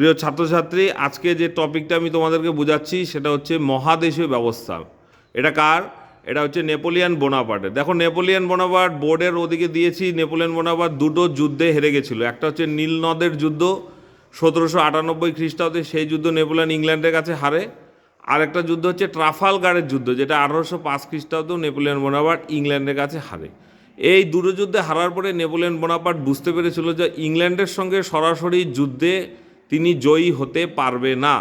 প্রিয় ছাত্রছাত্রী, আজকে যে টপিকটা আমি তোমাদেরকে বোঝাচ্ছি সেটা হচ্ছে মহাদেশীয় ব্যবস্থা। এটা কার? এটা হচ্ছে নেপোলিয়ান বোনাপার্টের। দেখো, নেপোলিয়ান বোনাপার্ট বোর্ডের ওদিকে দিয়েছি, নেপোলিয়ান বোনাপার্ট দুটো যুদ্ধে হেরে গেছিল। একটা হচ্ছে নীলনদের যুদ্ধ, সতেরোশো আটানব্বই খ্রিস্টাব্দে সেই যুদ্ধ নেপোলিয়ান ইংল্যান্ডের কাছে হারে। আর একটা যুদ্ধ হচ্ছে ট্রাফালগারের যুদ্ধ, যেটা আঠারোশো পাঁচ খ্রিস্টাব্দ নেপোলিয়ান বোনাপার্ট ইংল্যান্ডের কাছে হারে। এই দুটো যুদ্ধে হারার পরে নেপোলিয়ান বোনাপার্ট বুঝতে পেরেছিল যে ইংল্যান্ডের সঙ্গে সরাসরি যুদ্ধে তিনি জয়ী হতে পারবে না।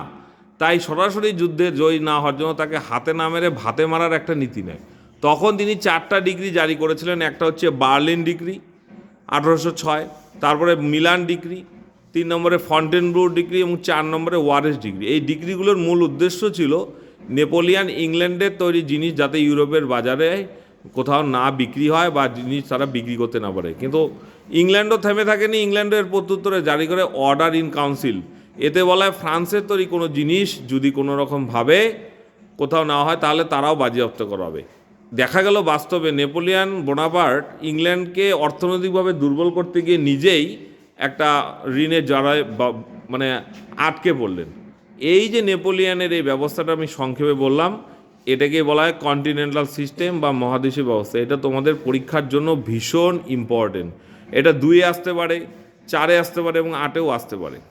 তাই সরাসরি যুদ্ধে জয়ী না হওয়ার জন্য তাকে হাতে না মেরে ভাতে মারার একটা নীতি নেয়। তখন তিনি চারটা ডিগ্রি জারি করেছিলেন, একটা হচ্ছে বার্লিন ডিগ্রি, আঠারোশো ছয়, তারপরে মিলান ডিগ্রি, তিন নম্বরে ফন্টেনব্রু ডিগ্রি এবং চার নম্বরে ওয়ারেস ডিগ্রি। এই ডিগ্রিগুলোর মূল উদ্দেশ্য ছিল নেপোলিয়ান ইংল্যান্ডের তৈরি জিনিস যাতে ইউরোপের বাজারে কোথাও না বিক্রি হয় বা জিনিস তারা বিক্রি করতে না পারে। কিন্তু ইংল্যান্ডও থেমে থাকেনি ইংল্যান্ডের প্রত্যুত্তরে জারি করে অর্ডার ইন কাউন্সিল এতে বলা হয় ফ্রান্সের তৈরি কোনো জিনিস যদি কোনো রকমভাবে কোথাও না হয়, তাহলে তারাও বাজেয়াপ্ত করা হবে দেখা গেল বাস্তবে নেপোলিয়ান বোনাপার্ট ইংল্যান্ডকে অর্থনৈতিকভাবে দুর্বল করতে গিয়ে নিজেই একটা ঋণের জড়ায় মানে আটকে পড়লেন। এই যে নেপোলিয়ানের এই ব্যবস্থাটা আমি সংক্ষেপে বললাম এটাকে বলা হয় কন্টিনেন্টাল সিস্টেম বা মহাদেশীয় ব্যবস্থা। এটা তোমাদের পরীক্ষার জন্য ভীষণ ইম্পর্টেন্ট এটা দুইয়ে আসতে পারে, চারে আসতে পারে এবং আটেও আসতে পারে।